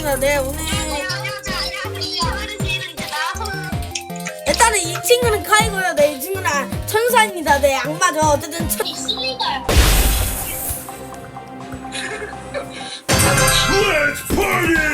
반갑습니다. 네, 오늘 일단은 이 친구는 카이고요. 네, 이 친구는 아- 천사입니다. 네, 악마죠. 어쨌든 천... Let's!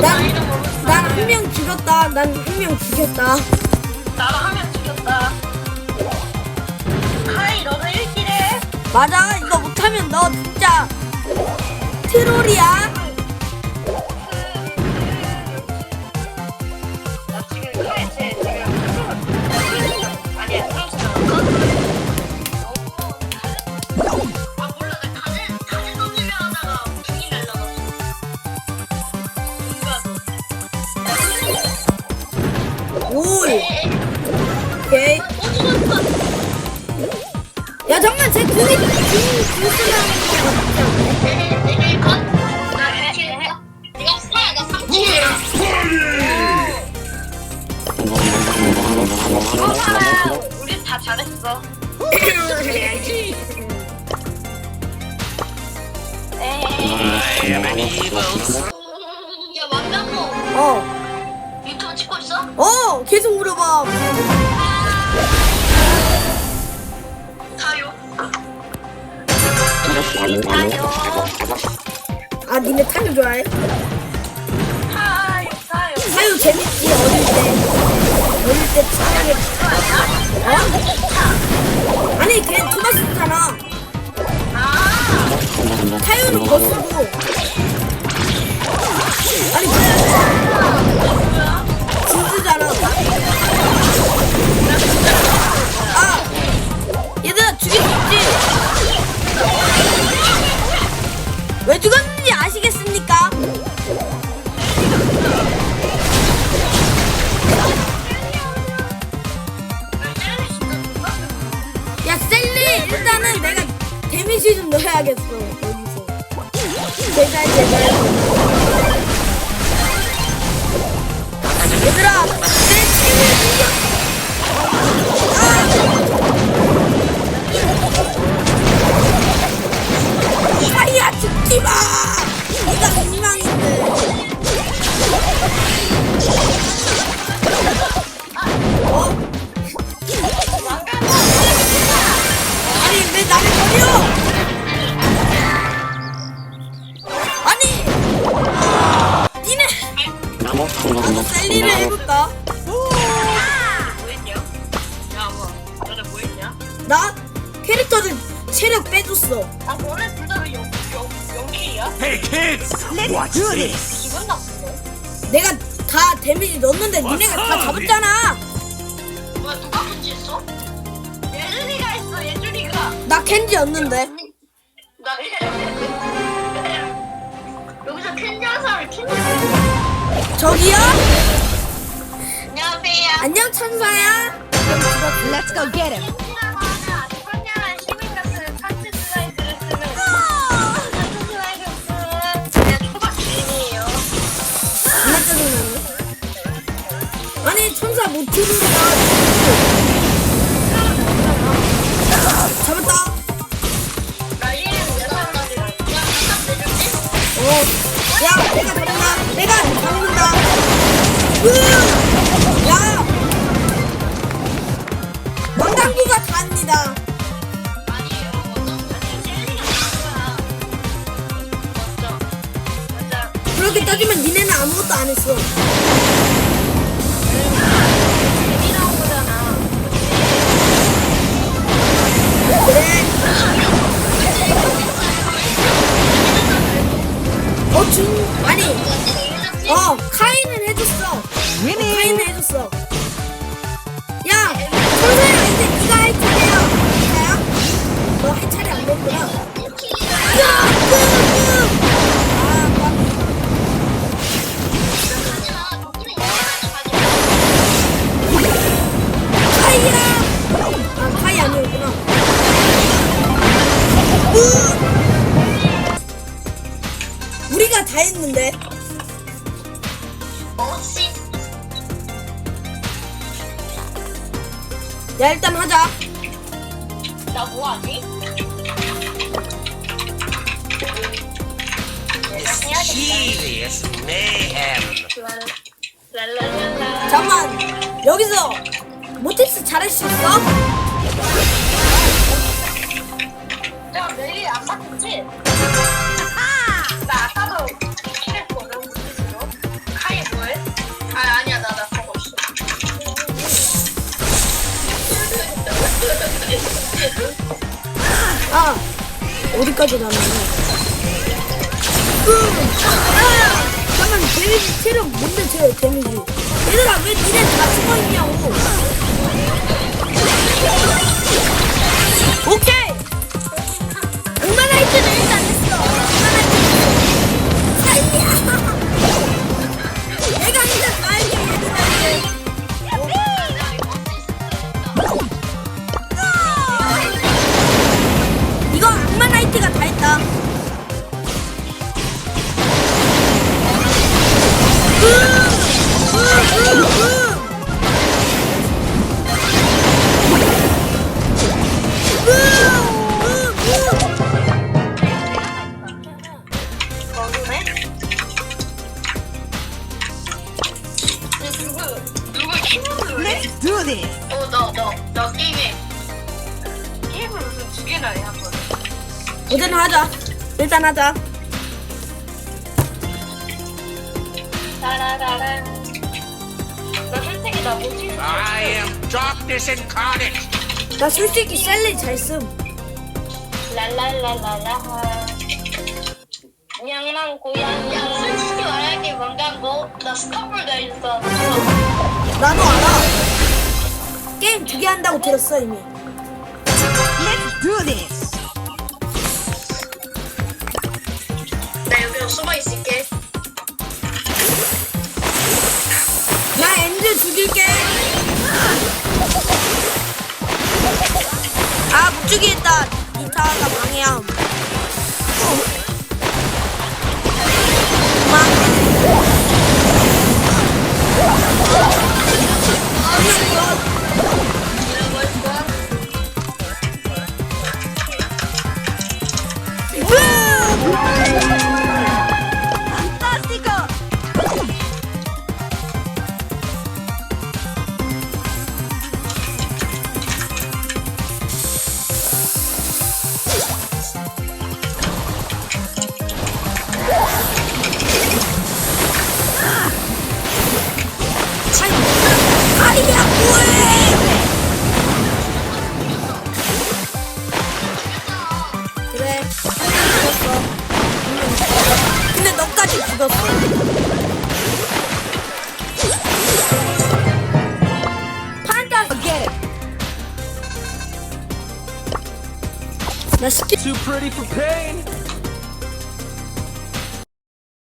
난, 난한명 죽였다. 난 한 명 죽였다. 나도 한명 죽였다. 하이 너도 1킬해. 맞아. 이거 못하면 너 진짜 트롤이야. 잠깐, 제 궁이, 궁, 궁 쓰면 네네 컷. 나 1킬. 내가 스파야 나 3킬. Party! 우리 다 잘했어. 야 왕장모 어. 유튜브 찍고 있어? 어, 계속 물어봐. 아, 니네 타요 좋아해? 타요 재밌지, 어릴 때. 어릴 때 차라리. 어? 아니, 걔 토마스잖아. 아. 타요는 버스고. 아니, 진수잖아. 아! 왜 죽었는지 아시겠습니까? 야, 셀리! 일단은 내가 데미지 좀 넣어야겠어, 여기서. 제발, 제발. 얘들아, 내 체면 이겨! 파이야, 죽지 마! 네가 희망인데. 어? 아니 왜 나를 버려? 아니 니네 나도 셀리를 뭐했냐? 나 캐릭터들 체력 빼줬어. 아, 너네? Hey kids! Watch this! 기분 나쁘네. 내가 다 데미지 넣었는데 니네가 다 잡았잖아. 뭐야, 누가 던지했어? 예준이가 했어, 예준이가. 나 켄지였는데. 나 여기서 캔디 한 사람을 캔디 저기요? 안녕하세요. 안녕 천사야. Let's go get him. 못 죽는다. 잡았다. 야, 내가 잡는다. 내가 잡는다. 으! 야! 맞죠? 맞아. 그렇게 따지면 니네는 아무것도 안 했어. 하나 다 했는데. 뭐지? 야 일단 하자. 나 뭐하지? 잠깐만 여기서 모티스 잘할 수 있어? 야, 내일 안 바뀌지? 어디까지? 아 잠깐 데미지 체력 뭔데 제 데미지? 얘들아 왜 니네 다 죽어 있냐고? 오케이. 오마나이트는 일단 했어. 오마나이트. 살려. 내 do this. 어, 너, 너, 너 게임해. 게임을 무슨 두 개나 해, 한 번에. 어제는 하자. 일단 하자. 따라라란. 나 솔직히 나 못치 I am darkness incarnate. 나 솔직히 셀리 잘 쓴. 랄랄랄랄라. 양랑 고양. 야, 솔직히 말할게 뭔가 뭐, 나 스카프가 있어. 나도 알아. 게임 두 개 한다고 들었어 이미. Let's do this. 나 여기로 숨어 있을게. 나 엔드 죽일게. 아 묵죽이 했다. 이타가 방해함. 너까지 죽었어. 판타 Get him. 나 스킬 Too pretty for pain.